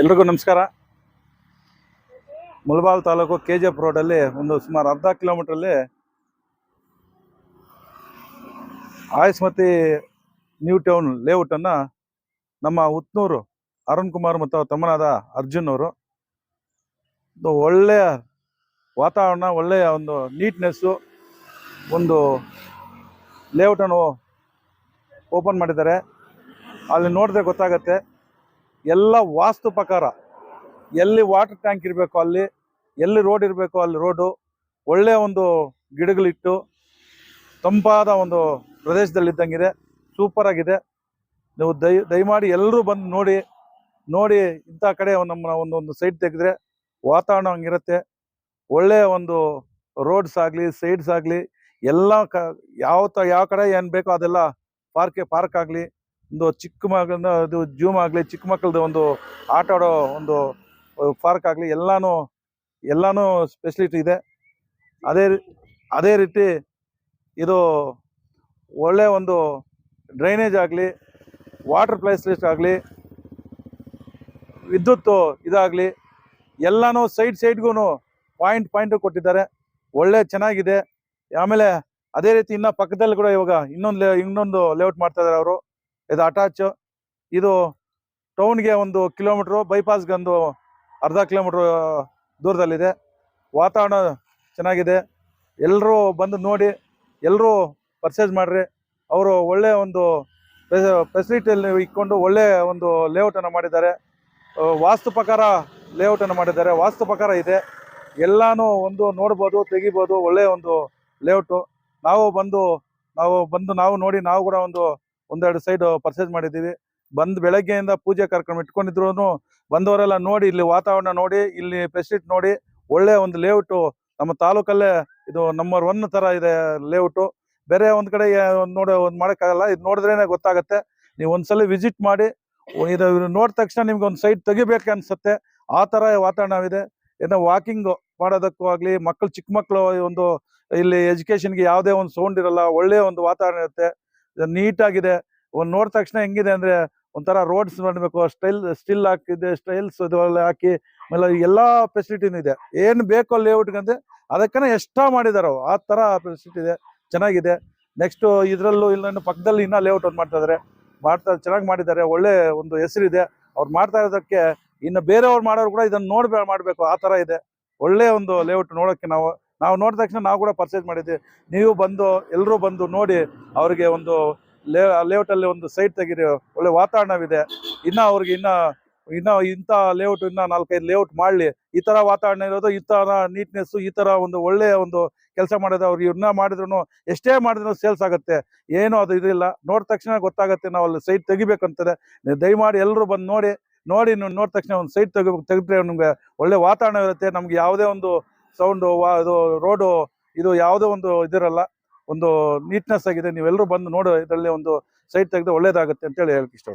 ಎಲ್ರಿಗೂ ನಮಸ್ಕಾರ. ಮುಳಬಾಲ್ ತಾಲೂಕು ಕೆ ಜಿ ಎಫ್ ರೋಡಲ್ಲಿ ಒಂದು ಸುಮಾರು ಅರ್ಧ ಕಿಲೋಮೀಟ್ರಲ್ಲಿ ಆಯುಸ್ಮತಿ ನ್ಯೂ ಟೌನ್ ಲೇಔಟನ್ನು ನಮ್ಮ ಉತ್ನೂರು ಅರುಣ್ ಕುಮಾರ್ ಮತ್ತು ಅವ್ರ ತಮ್ಮನಾದ ಅರ್ಜುನ್ ಅವರು. ಒಂದು ಒಳ್ಳೆಯ ವಾತಾವರಣ, ಒಳ್ಳೆಯ ಒಂದು ನೀಟ್ನೆಸ್ಸು ಒಂದು ಲೇಔಟನ್ನು ಓಪನ್ ಮಾಡಿದ್ದಾರೆ. ಅಲ್ಲಿ ನೋಡಿದ್ರೆ ಗೊತ್ತಾಗತ್ತೆ ಎಲ್ಲ ವಾಸ್ತು ಪ್ರಕಾರ ಎಲ್ಲಿ ವಾಟರ್ ಟ್ಯಾಂಕ್ ಇರಬೇಕು ಅಲ್ಲಿ, ಎಲ್ಲಿ ರೋಡ್ ಇರಬೇಕು ಅಲ್ಲಿ ರೋಡು ಒಳ್ಳೆಯ ಒಂದು ಗಿಡಗಳಿಟ್ಟು ತಂಪಾದ ಒಂದು ಪ್ರದೇಶದಲ್ಲಿದ್ದಂಗಿದೆ ಸೂಪರ್ ಆಗಿದೆ. ನೀವು ದಯ, ದಯಮಾಡಿ ಎಲ್ಲರೂ ಬಂದು ನೋಡಿ ನೋಡಿ ಇಂಥ ಕಡೆ ನಮ್ಮ ಒಂದು ಒಂದು ಸೈಡ್ ತೆಗೆದ್ರೆ ವಾತಾವರಣ ಹಂಗಿರುತ್ತೆ. ಒಳ್ಳೆಯ ಒಂದು ರೋಡ್ಸ್ ಆಗಲಿ ಸೈಡ್ಸ್ ಆಗಲಿ, ಎಲ್ಲ ಕ, ಯಾವ ತ, ಯಾವ ಕಡೆ ಏನು ಬೇಕೋ ಅದೆಲ್ಲ ಪಾರ್ಕೆ ಪಾರ್ಕ್ ಆಗಲಿ ಒಂದು ಚಿಕ್ಕ ಮಗನ ಅದು ಜೂಮ್ ಆಗಲಿ, ಚಿಕ್ಕ ಮಕ್ಕಳದು ಒಂದು ಆಟ ಆಡೋ ಒಂದು ಪಾರ್ಕ್ ಆಗಲಿ, ಎಲ್ಲಾನು ಎಲ್ಲಾನು ಸ್ಪೆಸಿಲಿಟಿ ಇದೆ. ಅದೇ ಅದೇ ರೀತಿ ಇದು ಒಳ್ಳೆಯ ಒಂದು ಡ್ರೈನೇಜ್ ಆಗಲಿ ವಾಟರ್ ಪ್ಲೇಸ್ ಲಿಸ್ಟ್ ಆಗಲಿ ವಿದ್ಯುತ್ ಇದಾಗಲಿ, ಎಲ್ಲಾನು ಸೈಡ್ ಸೈಡ್ಗೂ ಪಾಯಿಂಟ್ ಪಾಯಿಂಟ್ ಕೊಟ್ಟಿದ್ದಾರೆ. ಒಳ್ಳೆ ಚೆನ್ನಾಗಿದೆ. ಆಮೇಲೆ ಅದೇ ರೀತಿ ಇನ್ನ ಪಕ್ಕದಲ್ಲಿ ಕೂಡ ಇವಾಗ ಇನ್ನೊಂದು ಇನ್ನೊಂದು ಲೇಔಟ್ ಮಾಡ್ತಾ ಇದ್ದಾರೆ ಅವರು. ಇದು ಅಟ್ಯಾಚ್ ಇದು ಟೌನ್ಗೆ ಒಂದು ಕಿಲೋಮೀಟ್ರು ಬೈಪಾಸ್ಗೆ ಒಂದು ಅರ್ಧ ಕಿಲೋಮೀಟ್ರ್ ದೂರದಲ್ಲಿದೆ. ವಾತಾವರಣ ಚೆನ್ನಾಗಿದೆ. ಎಲ್ಲರೂ ಬಂದು ನೋಡಿ ಎಲ್ಲರೂ ಪರ್ಚೇಸ್ ಮಾಡ್ರಿ. ಅವರು ಒಳ್ಳೆಯ ಒಂದು ಫೆಸಿಲಿಟಿಯಲ್ಲಿ ಇಟ್ಕೊಂಡು ಒಳ್ಳೆಯ ಒಂದು ಲೇಔಟನ್ನು ಮಾಡಿದ್ದಾರೆ. ವಾಸ್ತು ಪ್ರಕಾರ ಲೇಔಟನ್ನು ಮಾಡಿದ್ದಾರೆ. ವಾಸ್ತು ಪ್ರಕಾರ ಇದೆ. ಎಲ್ಲನೂ ಒಂದು ನೋಡ್ಬೋದು, ತೆಗಿಬೋದು ಒಳ್ಳೆಯ ಒಂದು ಲೇಔಟು ನಾವು ಬಂದು ನಾವು ಬಂದು ನಾವು ನೋಡಿ, ನಾವು ಕೂಡ ಒಂದು ಒಂದೆರಡು ಸೈಡ್ ಪರ್ಚೇಸ್ ಮಾಡಿದ್ದೀವಿ. ಬಂದ್ ಬೆಳಗ್ಗೆಯಿಂದ ಪೂಜೆ ಕಾರ್ಯಕ್ರಮ ಇಟ್ಕೊಂಡಿದ್ರು ಬಂದವರೆಲ್ಲ ನೋಡಿ, ಇಲ್ಲಿ ವಾತಾವರಣ ನೋಡಿ, ಇಲ್ಲಿ ಫೆಸಿಲಿಟಿ ನೋಡಿ, ಒಳ್ಳೆ ಒಂದು ಲೇಔಟು ನಮ್ಮ ತಾಲೂಕಲ್ಲೇ ಇದು ನಂಬರ್ ಒನ್ ತರ ಇದೆ ಲೇಔಟು ಬೇರೆ ಒಂದ್ ಕಡೆ ನೋಡೋ, ಒಂದ್ ಮಾಡಕ್ಕಾಗಲ್ಲ. ಇದು ನೋಡಿದ್ರೇನೆ ಗೊತ್ತಾಗತ್ತೆ. ನೀವು ಒಂದ್ಸಲ ವಿಸಿಟ್ ಮಾಡಿ ಇದು ನೋಡಿದ ತಕ್ಷಣ ನಿಮ್ಗೆ ಒಂದು ಸೈಟ್ ತೆಗಿಬೇಕು ಅನ್ಸುತ್ತೆ. ಆ ತರ ವಾತಾವರಣವಿದೆ. ಏನೋ ವಾಕಿಂಗ್ ಮಾಡೋದಕ್ಕೂ ಆಗ್ಲಿ, ಮಕ್ಕಳು, ಚಿಕ್ಕ ಮಕ್ಕಳು ಒಂದು, ಇಲ್ಲಿ ಎಜುಕೇಶನ್ಗೆ ಯಾವುದೇ ಒಂದು ಸೌಂಡ್ ಇರಲ್ಲ ಒಳ್ಳೆಯ ಒಂದು ವಾತಾವರಣ ಇರುತ್ತೆ. ನೀಟಾಗಿದೆ. ಒಂದು ನೋಡಿದ ತಕ್ಷಣ ಹೆಂಗಿದೆ ಅಂದ್ರೆ ಒಂಥರ ರೋಡ್ಸ್ ಮಾಡಬೇಕು, ಸ್ಟೈಲ್, ಸ್ಟಿಲ್ ಹಾಕಿದೆ, ಸ್ಟೈಲ್ಸ್ ಇದು ಹಾಕಿ, ಆಮೇಲೆ ಎಲ್ಲಾ ಫೆಸಿಲಿಟಿನೂ ಇದೆ. ಏನು ಬೇಕೋ ಲೇಔಟ್ಗಂತೆ ಅದಕ್ಕನೆ ಎಕ್ಸ್ಟ್ರಾ ಮಾಡಿದಾರೆ. ಆ ತರ ಫೆಸಿಲಿಟಿ ಇದೆ, ಚೆನ್ನಾಗಿದೆ. ನೆಕ್ಸ್ಟ್ ಇದರಲ್ಲೂ ಇಲ್ಲ ಪಕ್ಕದಲ್ಲಿ ಇನ್ನ ಲೇಔಟ್ ಒಂದು ಮಾಡ್ತಾ ಇದ್ದಾರೆ ಮಾಡ್ತಾ ಚೆನ್ನಾಗಿ ಮಾಡಿದ್ದಾರೆ. ಒಳ್ಳೆ ಒಂದು ಹೆಸರಿದೆ. ಅವ್ರು ಮಾಡ್ತಾ ಇರೋದಕ್ಕೆ ಇನ್ನು ಬೇರೆಯವ್ರು ಮಾಡೋರು ಕೂಡ ಇದನ್ನ ನೋಡ್ಬೇ, ಮಾಡಬೇಕು. ಆ ತರ ಇದೆ. ಒಳ್ಳೆ ಒಂದು ಲೇಔಟ್ ನೋಡೋಕೆ ನಾವು ನಾವು ನೋಡಿದ ತಕ್ಷಣ ನಾವು ಕೂಡ ಪರ್ಚೇಸ್ ಮಾಡಿದ್ವಿ. ನೀವು ಬಂದು ಎಲ್ಲರೂ ಬಂದು ನೋಡಿ ಅವರಿಗೆ ಒಂದು ಲೇ ಲೇಔಟ್ ಅಲ್ಲಿ ಒಂದು ಸೈಟ್ ತೆಗೀರಿ, ಒಳ್ಳೆ ವಾತಾವರಣವಿದೆ. ಇನ್ನ ಅವ್ರಿಗೆ ಇನ್ನ ಇನ್ನ ಇಂಥ ಲೇಔಟ್ ಇನ್ನ ನಾಲ್ಕೈದು ಲೇಔಟ್ ಮಾಡ್ಲಿ. ಈ ತರ ವಾತಾವರಣ ಇರೋದು, ಈ ತರ ನೀಟ್ನೆಸ್ ಈ ತರ ಒಂದು ಒಳ್ಳೆಯ ಒಂದು ಕೆಲಸ ಮಾಡೋದು ಅವ್ರಿಗೆ ಇವ್ರನ್ನ ಮಾಡಿದ್ರು ಎಷ್ಟೇ ಮಾಡಿದ್ರು ಸೇಲ್ಸ್ ಆಗುತ್ತೆ. ಏನು ಅದು ಇದಿಲ್ಲ. ನೋಡಿದ ತಕ್ಷಣ ಗೊತ್ತಾಗುತ್ತೆ ನಾವು ಅಲ್ಲಿ ಸೈಟ್ ತೆಗಿಬೇಕಂತದೆ. ದಯಮಾಡಿ ಎಲ್ಲರೂ ಬಂದು ನೋಡಿ ನೋಡಿ ನೋಡಿದ ತಕ್ಷಣ ಒಂದು ಸೈಟ್ ತೆಗಿಬೇಕು, ತೆಗೆದ್ರೆ ನಿಮ್ಗೆ ಒಳ್ಳೆ ವಾತಾವರಣ ಇರುತ್ತೆ. ನಮ್ಗೆ ಯಾವುದೇ ಒಂದು ಸೌಂಡು ಇದು ರೋಡು ಇದು ಯಾವುದೇ ಒಂದು ಇದಿರಲ್ಲ, ಒಂದು ನೀಟ್ನೆಸ್ ಆಗಿದೆ ನೀವೆಲ್ಲರೂ ಬಂದು ನೋಡೋ, ಇದರಲ್ಲಿ ಒಂದು ಸೈಟ್ ತೆಗೆದು ಒಳ್ಳೇದಾಗುತ್ತೆ ಅಂತೇಳಿ ಹೇಳಕ್ಕೆ ಇಷ್ಟ